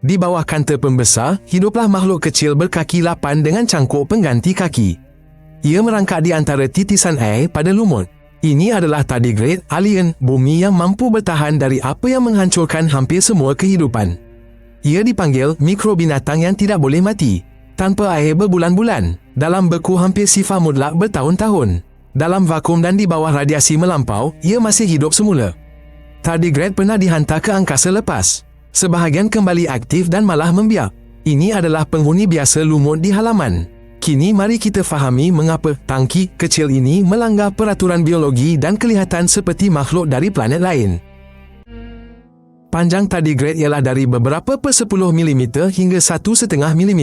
Di bawah kanta pembesar, hiduplah makhluk kecil berkaki lapan dengan cangkuk pengganti kaki. Ia merangkak di antara titisan air pada lumut. Ini adalah tardigrade alien bumi yang mampu bertahan dari apa yang menghancurkan hampir semua kehidupan. Ia dipanggil mikrobinatang yang tidak boleh mati. Tanpa air berbulan-bulan, dalam beku hampir sifar mutlak bertahun-tahun. Dalam vakum dan di bawah radiasi melampau, ia masih hidup semula. Tardigrade pernah dihantar ke angkasa lepas. Sebahagian kembali aktif dan malah membiak. Ini adalah penghuni biasa lumut di halaman. Kini mari kita fahami mengapa tangki kecil ini melanggar peraturan biologi dan kelihatan seperti makhluk dari planet lain. Panjang tardigrade ialah dari beberapa per 10 mm hingga 1,5 mm.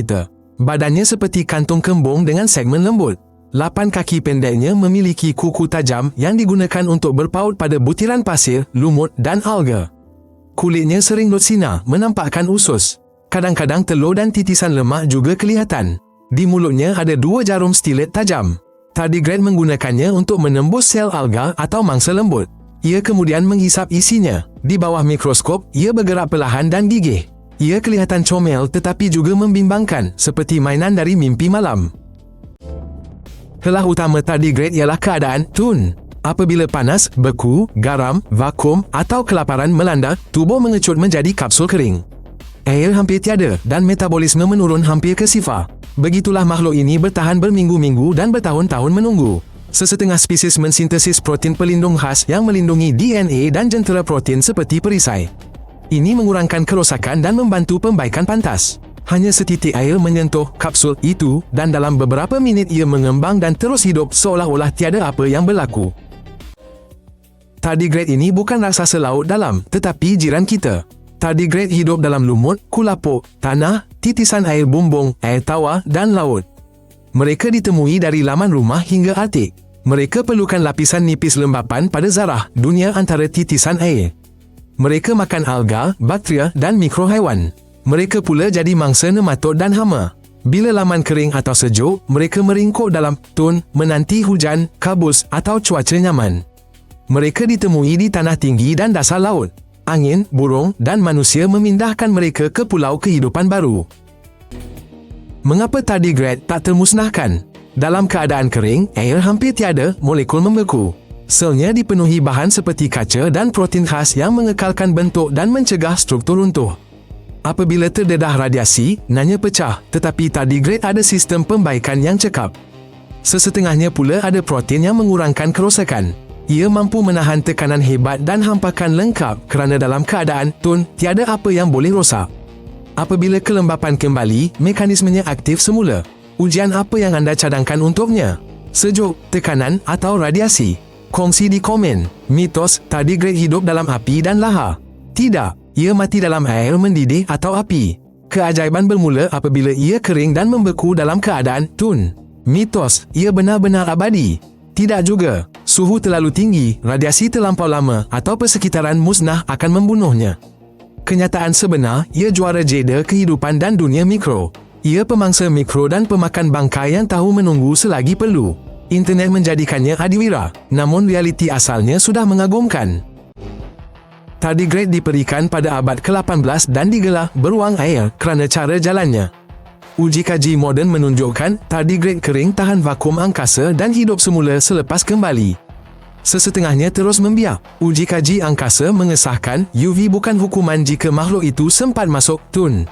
Badannya seperti kantung kembung dengan segmen lembut. Lapan kaki pendeknya memiliki kuku tajam yang digunakan untuk berpaut pada butiran pasir, lumut dan alga. Kulitnya sering bersinar, menampakkan usus. Kadang-kadang telur dan titisan lemak juga kelihatan. Di mulutnya ada dua jarum stilet tajam. Tardigrade menggunakannya untuk menembus sel alga atau mangsa lembut. Ia kemudian menghisap isinya. Di bawah mikroskop, ia bergerak perlahan dan gigih. Ia kelihatan comel tetapi juga membimbangkan seperti mainan dari mimpi malam. Kelah utama tardigrade ialah keadaan tun. Apabila panas, beku, garam, vakum atau kelaparan melanda, tubuh mengecut menjadi kapsul kering. Air hampir tiada dan metabolisme menurun hampir ke sifar. Begitulah makhluk ini bertahan berminggu-minggu dan bertahun-tahun menunggu. Sesetengah spesies mensintesis protein pelindung khas yang melindungi DNA dan jentera protein seperti perisai. Ini mengurangkan kerosakan dan membantu pembaikan pantas. Hanya setitik air menyentuh kapsul itu dan dalam beberapa minit ia mengembang dan terus hidup seolah-olah tiada apa yang berlaku. Tardigrade ini bukan raksasa laut dalam tetapi jiran kita. Tardigrade hidup dalam lumut, kulapuk, tanah, titisan air bumbung, air tawar dan laut. Mereka ditemui dari laman rumah hingga Artik. Mereka perlukan lapisan nipis lembapan pada zarah, dunia antara titisan air. Mereka makan alga, bakteria dan mikrohaiwan. Mereka pula jadi mangsa nematod dan hama. Bila laman kering atau sejuk, mereka meringkuk dalam tun, menanti hujan, kabus atau cuaca nyaman. Mereka ditemui di tanah tinggi dan dasar laut angin, burung dan manusia memindahkan mereka ke pulau kehidupan baru. Mengapa tardigrade tak termusnahkan? Dalam keadaan kering, air hampir tiada, molekul membeku. Selnya dipenuhi bahan seperti kaca dan protein khas yang mengekalkan bentuk dan mencegah struktur runtuh. Apabila terdedah radiasi, nanya pecah, tetapi tardigrade ada sistem pembaikan yang cekap. Sesetengahnya pula ada protein yang mengurangkan kerosakan. Ia mampu menahan tekanan hebat dan hampakan lengkap kerana dalam keadaan tun tiada apa yang boleh rosak. Apabila kelembapan kembali, mekanismenya aktif semula. Ujian apa yang anda cadangkan untuknya? Sejuk, tekanan atau radiasi? Kongsi di komen. Mitos tardigrade hidup dalam api dan lahar. Tidak, ia mati dalam air mendidih atau api. Keajaiban bermula apabila ia kering dan membeku dalam keadaan tun. Mitos, ia benar-benar abadi. Tidak juga. Suhu terlalu tinggi, radiasi terlampau lama atau persekitaran musnah akan membunuhnya. Kenyataan sebenar, ia juara jeda kehidupan dan dunia mikro. Ia pemangsa mikro dan pemakan bangkai yang tahu menunggu selagi perlu. Internet menjadikannya adiwira, namun realiti asalnya sudah mengagumkan. Tardigrade diperikan pada abad ke-18 dan digelar beruang air kerana cara jalannya. Uji kaji moden menunjukkan tardigrade kering tahan vakum angkasa dan hidup semula selepas kembali. Sesetengahnya terus membiak. Uji kaji angkasa mengesahkan UV bukan hukuman jika makhluk itu sempat masuk tun.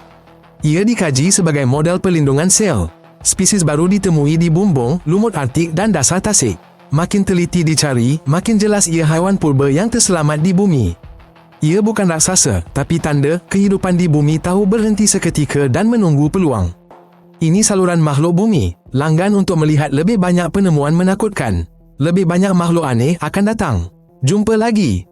Ia dikaji sebagai model perlindungan sel. Spesies baru ditemui di bumbung, lumut Arktik dan dasar tasik. Makin teliti dicari, makin jelas ia haiwan purba yang terselamat di bumi. Ia bukan raksasa, tapi tanda kehidupan di bumi tahu berhenti seketika dan menunggu peluang. Ini saluran makhluk bumi, langgan untuk melihat lebih banyak penemuan menakutkan. Lebih banyak makhluk aneh akan datang. Jumpa lagi.